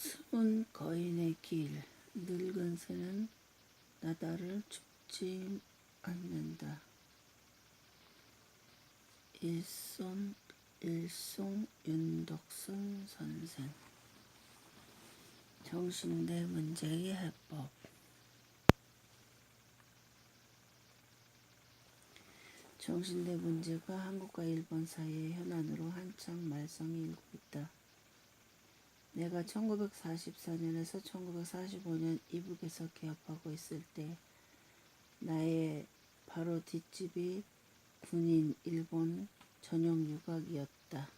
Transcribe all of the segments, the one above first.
숨은 거인의 길 늙은 새는 나다를 줍지 않는다. 일손 일송 윤덕순 선생 정신대 문제의 해법 정신대 문제가 한국과 일본 사이의 현안으로 한창 말썽이 일고 있다. 내가 1944년에서 1945년 이북에서 개업하고 있을 때 나의 바로 뒷집이 군인 일본 전용 유각이었다.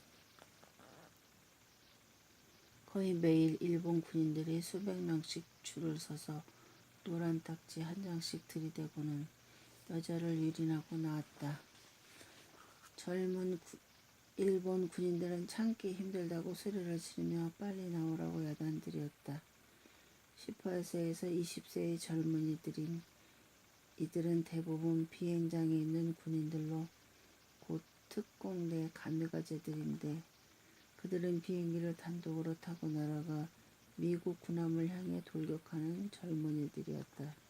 거의 매일 일본 군인들이 수백 명씩 줄을 서서 노란 딱지 한 장씩 들이대고는 여자를 유린하고 나왔다. 젊은 구- 일본 군인들은 참기 힘들다고 소리를 지르며 빨리 나오라고 야단들이었다. 18세에서 20세의 젊은이들인 이들은 대부분 비행장에 있는 군인들로 곧 특공대 가미가제들인데 그들은 비행기를 단독으로 타고 날아가 미국 군함을 향해 돌격하는 젊은이들이었다.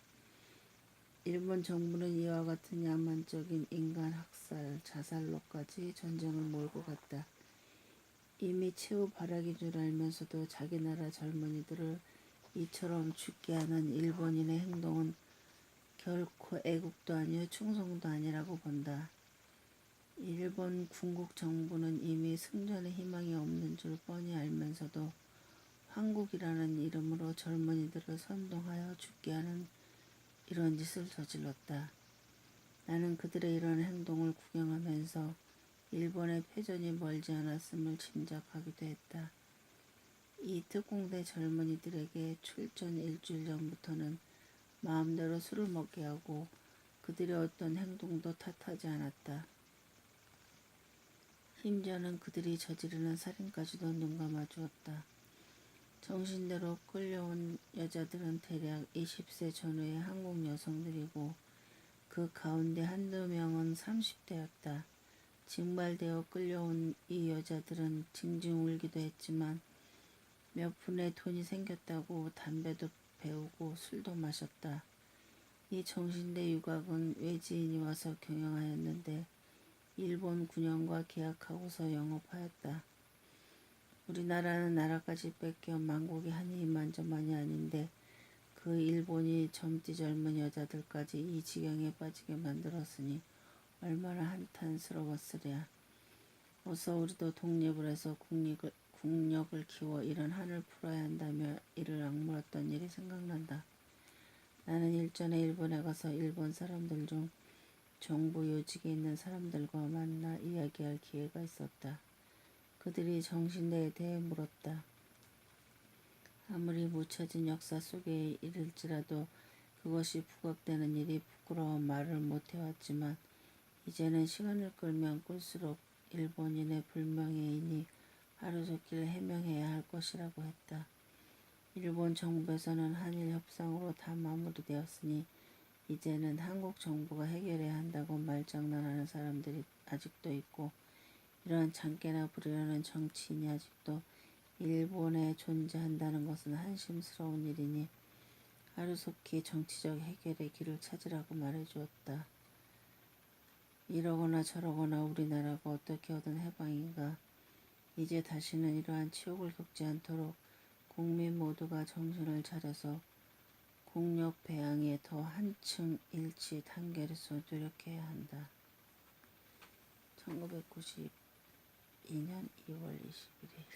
일본 정부는 이와 같은 야만적인 인간 학살, 자살로까지 전쟁을 몰고 갔다. 이미 최후 발악인 줄 알면서도 자기 나라 젊은이들을 이처럼 죽게 하는 일본인의 행동은 결코 애국도 아니요 충성도 아니라고 본다. 일본 군국 정부는 이미 승전의 희망이 없는 줄 뻔히 알면서도 한국이라는 이름으로 젊은이들을 선동하여 죽게 하는 이런 짓을 저질렀다. 나는 그들의 이런 행동을 구경하면서 일본의 패전이 멀지 않았음을 짐작하기도 했다. 이 특공대 젊은이들에게 출전 일주일 전부터는 마음대로 술을 먹게 하고 그들의 어떤 행동도 탓하지 않았다. 심지어는 그들이 저지르는 살인까지도 눈감아 주었다. 정신대로 끌려온 여자들은 대략 20세 전후의 한국 여성들이고 그 가운데 한두 명은 30대였다. 징발되어 끌려온 이 여자들은 징징 울기도 했지만 몇 푼의 돈이 생겼다고 담배도 배우고 술도 마셨다. 이 정신대 유각은 외지인이 와서 경영하였는데 일본 군영과 계약하고서 영업하였다. 우리나라는 나라까지 뺏겨 만국이 한이 이만저만이 아닌데 그 일본이 젊디 젊은 여자들까지 이 지경에 빠지게 만들었으니 얼마나 한탄스러웠으랴. 어서 우리도 독립을 해서 국력을, 국력을 키워 이런 한을 풀어야 한다며 이를 악물었던 일이 생각난다. 나는 일전에 일본에 가서 일본 사람들 중 정부 요직에 있는 사람들과 만나 이야기할 기회가 있었다. 그들이 정신대에 대해 물었다. 아무리 묻혀진 역사 속에 이를지라도 그것이 부각되는 일이 부끄러워 말을 못해왔지만 이제는 시간을 끌면 끌수록 일본인의 불명예이니 하루속길 해명해야 할 것이라고 했다. 일본 정부에서는 한일 협상으로 다 마무리되었으니 이제는 한국 정부가 해결해야 한다고 말장난하는 사람들이 아직도 있고 이러한 장깨나 부리려는 정치인이 아직도 일본에 존재한다는 것은 한심스러운 일이니 하루속히 정치적 해결의 길을 찾으라고 말해주었다. 이러거나 저러거나 우리나라가 어떻게 얻은 해방인가. 이제 다시는 이러한 치욕을 겪지 않도록 국민 모두가 정신을 차려서 국력 배양에 더 한층 일치 단결해서 노력해야 한다. 1992년 2월 21일